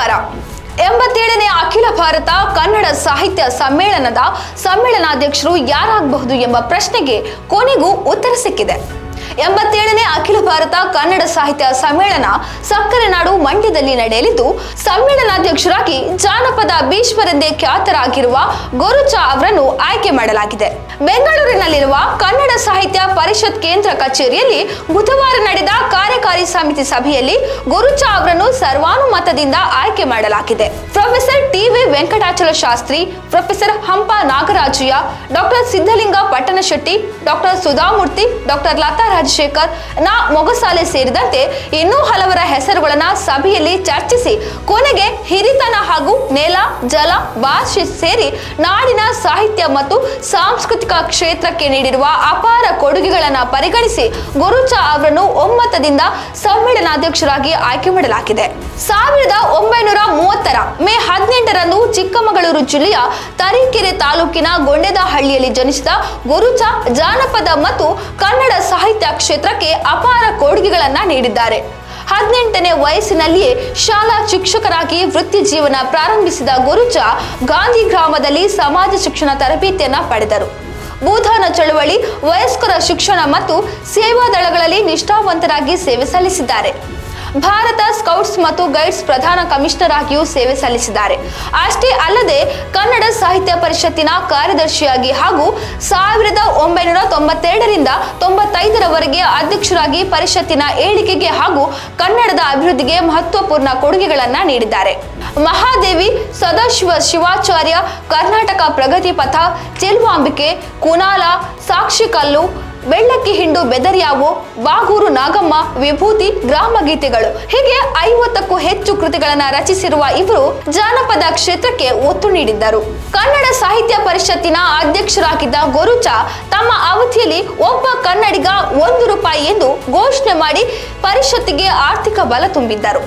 ನಮಸ್ಕಾರ. ಎಂಬತ್ತೇಳನೇ ಅಖಿಲ ಭಾರತ ಕನ್ನಡ ಸಾಹಿತ್ಯ ಸಮ್ಮೇಳನದ ಸಮ್ಮೇಳನಾಧ್ಯಕ್ಷರು ಯಾರಾಗಬಹುದು ಎಂಬ ಪ್ರಶ್ನೆಗೆ ಕೊನೆಗೂ ಉತ್ತರ ಸಿಕ್ಕಿದೆ. ಎಂಬತ್ತೇಳನೇ ಅಖಿಲ ಭಾರತ ಕನ್ನಡ ಸಾಹಿತ್ಯ ಸಮ್ಮೇಳನ ಸಕ್ಕರೆ ನಾಡು ಮಂಡ್ಯದಲ್ಲಿ ನಡೆಯಲಿದ್ದು, ಸಮ್ಮೇಳನಾಧ್ಯಕ್ಷರಾಗಿ ಜಾನಪದ ಭೀಷ್ಮರೆಂದೇ ಖ್ಯಾತರಾಗಿರುವ ಗುರುಚಾ ಅವರನ್ನು ಆಯ್ಕೆ ಮಾಡಲಾಗಿದೆ. ಬೆಂಗಳೂರಿನಲ್ಲಿರುವ ಕನ್ನಡ ಸಾಹಿತ್ಯ ಪರಿಷತ್ ಕೇಂದ್ರ ಕಚೇರಿಯಲ್ಲಿ ಬುಧವಾರ ನಡೆದ ಕಾರ್ಯಕಾರಿ ಸಮಿತಿ ಸಭೆಯಲ್ಲಿ ಗುರುಚಾ ಅವರನ್ನು ಸರ್ವಾನುಮತದಿಂದ ಆಯ್ಕೆ ಮಾಡಲಾಗಿದೆ. Professor T V Venkatachala Shastri, professor Hampa Nagarajaiah, doctor Siddhalinga Pattanashetti, doctor Sudha Murthy, doctor Latha Rajashekhar, Na Mogasale ಸೇರಿದಂತೆ ಇನ್ನೂ ಹಲವರ ಹೆಸರುಗಳನ್ನ ಸಭೆಯಲ್ಲಿ ಚರ್ಚಿಸಿ ಕೊನೆಗೆ ಹಿರಿತನ ಹಾಗೂ ನೆಲ, ಜಲ, ಭಾಷೆ ಸೇರಿ ನಾಡಿನ ಸಾಹಿತ್ಯ ಮತ್ತು ಸಾಂಸ್ಕೃತಿಕ ಕ್ಷೇತ್ರಕ್ಕೆ ನೀಡಿರುವ ಅಪಾರ ಕೊಡುಗೆಗಳನ್ನು ಪರಿಗಣಿಸಿ ಗುರುಚಾ ಅವರನ್ನು ಒಮ್ಮತದಿಂದ ಸಮ್ಮೇಳನಾಧ್ಯಕ್ಷರಾಗಿ ಆಯ್ಕೆ ಮಾಡಲಾಗಿದೆ. ಸಾವಿರದ ಒಂಬೈನೂರ ಮೂವತ್ತರ ಮೇ ಹದಿನೆಂಟರಂದು ಚಿಕ್ಕಮಗಳೂರು ಜಿಲ್ಲೆಯ ತರೀಕೆರೆ ತಾಲೂಕಿನ ಗೊಂಡೆದಹಳ್ಳಿಯಲ್ಲಿ ಜನಿಸಿದ ಗುರುಚಾ ಜಾನಪದ ಮತ್ತು ಕನ್ನಡ ಸಾಹಿತ್ಯ ಕ್ಷೇತ್ರಕ್ಕೆ ಅಪಾರ ಕೊಡುಗೆಗಳನ್ನ ನೀಡಿದ್ದಾರೆ. ಹದಿನೆಂಟನೇ ವಯಸ್ಸಿನಲ್ಲಿಯೇ ಶಾಲಾ ಶಿಕ್ಷಕರಾಗಿ ವೃತ್ತಿ ಜೀವನ ಪ್ರಾರಂಭಿಸಿದ ಗುರುಚಾ ಗಾಂಧಿ ಗ್ರಾಮದಲ್ಲಿ ಸಮಾಜ ಶಿಕ್ಷಣ ತರಬೇತಿಯನ್ನ ಪಡೆದರು. ಭೂದಾನ ಚಳುವಳಿ, ವಯಸ್ಕರ ಶಿಕ್ಷಣ ಮತ್ತು ಸೇವಾ ದಳಗಳಲ್ಲಿ ನಿಷ್ಠಾವಂತರಾಗಿ ಸೇವೆ ಸಲ್ಲಿಸಿದ್ದಾರೆ. ಭಾರತ ಸ್ಕೌಟ್ಸ್ ಮತ್ತು ಗೈಡ್ಸ್ ಪ್ರಧಾನ ಕಮಿಷನರ್ ಆಗಿಯೂ ಸೇವೆ ಸಲ್ಲಿಸಿದ್ದಾರೆ. ಅಷ್ಟೇ ಅಲ್ಲದೆ ಕನ್ನಡ ಸಾಹಿತ್ಯ ಪರಿಷತ್ತಿನ ಕಾರ್ಯದರ್ಶಿಯಾಗಿ ಹಾಗೂ ಸಾವಿರದ ಒಂಬೈನೂರ ತೊಂಬತ್ತೆರಡರಿಂದ ತೊಂಬತ್ತೈದರವರೆಗೆ ಅಧ್ಯಕ್ಷರಾಗಿ ಪರಿಷತ್ತಿನ ಏಳಿಗೆಗೆ ಹಾಗೂ ಕನ್ನಡದ ಅಭಿವೃದ್ಧಿಗೆ ಮಹತ್ವಪೂರ್ಣ ಕೊಡುಗೆಗಳನ್ನು ನೀಡಿದ್ದಾರೆ. ಮಹಾದೇವಿ, ಸದಾಶಿವ ಶಿವಾಚಾರ್ಯ, ಕರ್ನಾಟಕ ಪ್ರಗತಿ ಪಥ, ಚೆಲುವಾಂಬಿಕೆ, ಕುನಾಲ ಸಾಕ್ಷಿಕಲ್ಲು ಬೆಳ್ಳಕ್ಕಿ ಹಿಂಡು ಬೆದರ್ಯಾವು ಬಾಗೂರು ನಾಗಮ್ಮ ವಿಭೂತಿ ಗ್ರಾಮ ಗೀತೆಗಳು. ಹೀಗೆ ಐವತ್ತಕ್ಕೂ ಹೆಚ್ಚು ಕೃತಿಗಳನ್ನು ರಚಿಸಿರುವ ಇವರು ಜಾನಪದ ಕ್ಷೇತ್ರಕ್ಕೆ ಒತ್ತು ನೀಡಿದ್ದರು. ಕನ್ನಡ ಸಾಹಿತ್ಯ ಪರಿಷತ್ತಿನ ಅಧ್ಯಕ್ಷರಾಗಿದ್ದ ಗೊರುಚ ತಮ್ಮ ಅವಧಿಯಲ್ಲಿ ಒಬ್ಬ ಕನ್ನಡಿಗ ಒಂದು ರೂಪಾಯಿ ಎಂದು ಘೋಷಣೆ ಮಾಡಿ ಪರಿಷತ್ತಿಗೆ ಆರ್ಥಿಕ ಬಲ ತುಂಬಿದ್ದರು.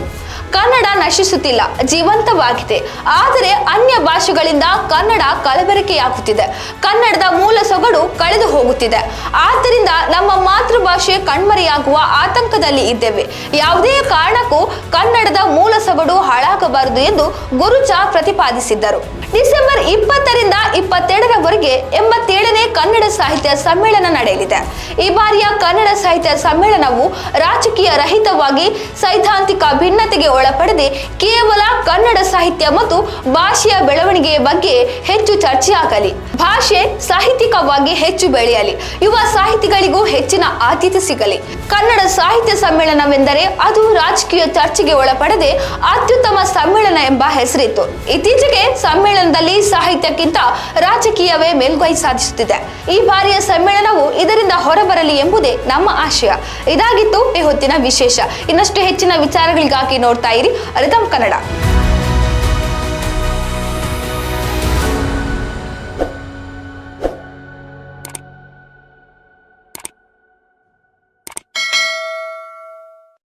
ಕನ್ನಡ ನಶಿಸುತ್ತಿಲ್ಲ, ಜೀವಂತವಾಗಿದೆ. ಆದರೆ ಅನ್ಯ ಭಾಷೆಗಳಿಂದ ಕನ್ನಡ ಕಲಬೆರಕೆಯಾಗುತ್ತಿದೆ. ಕನ್ನಡದ ಮೂಲ ಸೊಗಡು ಹೋಗುತ್ತಿದೆ ಆದ್ದರಿಂದ ನಮ್ಮ ಮಾತೃಭಾಷೆ ಕಣ್ಮರೆಯಾಗುವ ಆತಂಕದಲ್ಲಿ ಇದ್ದೇವೆ. ಯಾವುದೇ ಕಾರಣಕ್ಕೂ ಕನ್ನಡದ ಮೂಲ ಸೊಗಡು ಹಾಳಾಗಬಾರದು ಎಂದು ಗುರುಚಾ ಪ್ರತಿಪಾದಿಸಿದ್ದರು. ಡಿಸೆಂಬರ್ ಇಪ್ಪತ್ತರಿಂದ ಇಪ್ಪತ್ತೆರಡರವರೆಗೆ ಎಂಬತ್ತೇಳನೇ ಕನ್ನಡ ಸಾಹಿತ್ಯ ಸಮ್ಮೇಳನ ನಡೆಯಲಿದೆ. ಈ ಬಾರಿಯ ಕನ್ನಡ ಸಾಹಿತ್ಯ ಸಮ್ಮೇಳನವು ರಾಜಕೀಯ ರಹಿತವಾಗಿ ಸೈದ್ಧಾಂತಿಕ ಭಿನ್ನತೆಗೆ ಒಳಪಡದೆ ಕೇವಲ ಕನ್ನಡ ಸಾಹಿತ್ಯ ಮತ್ತು ಭಾಷೆಯ ಬೆಳವಣಿಗೆಯ ಬಗ್ಗೆ ಹೆಚ್ಚು ಚರ್ಚೆಯಾಗಲಿ. ಭಾಷೆ ಸಾಹಿತ್ಯಿಕವಾಗಿ ಹೆಚ್ಚು ಬೆಳೆಯಲಿ. ಯುವ ಸಾಹಿತಿಗಳಿಗೂ ಹೆಚ್ಚಿನ ಆದ್ಯತೆ ಸಿಗಲಿ. ಕನ್ನಡ ಸಾಹಿತ್ಯ ಸಮ್ಮೇಳನವೆಂದರೆ ಅದು ರಾಜಕೀಯ ಚರ್ಚೆಗೆ ಒಳಪಡದೆ ಅತ್ಯುತ್ತಮ ಸಮ್ಮೇಳನ ಎಂಬ ಹೆಸರಿತ್ತು. ಇತ್ತೀಚೆಗೆ ಸಮ್ಮೇಳನದಲ್ಲಿ ಸಾಹಿತ್ಯಕ್ಕಿಂತ ರಾಜಕೀಯವೇ ಮೇಲ್ಗೈ ಸಾಧಿಸುತ್ತಿದೆ. ಈ ಬಾರಿಯ ಸಮ್ಮೇಳನವು ಇದರಿಂದ ಹೊರಬರಲಿ ಎಂಬುದೇ ನಮ್ಮ ಆಶಯ. ಇದಾಗಿತ್ತು ಈ ಹೊತ್ತಿನ ವಿಶೇಷ. ಇನ್ನಷ್ಟು ಹೆಚ್ಚಿನ ವಿಚಾರಗಳಿಗಾಗಿ ನೋಡ್ತಾ ಇರಿ ಅರಿತಂ ಕನ್ನಡ.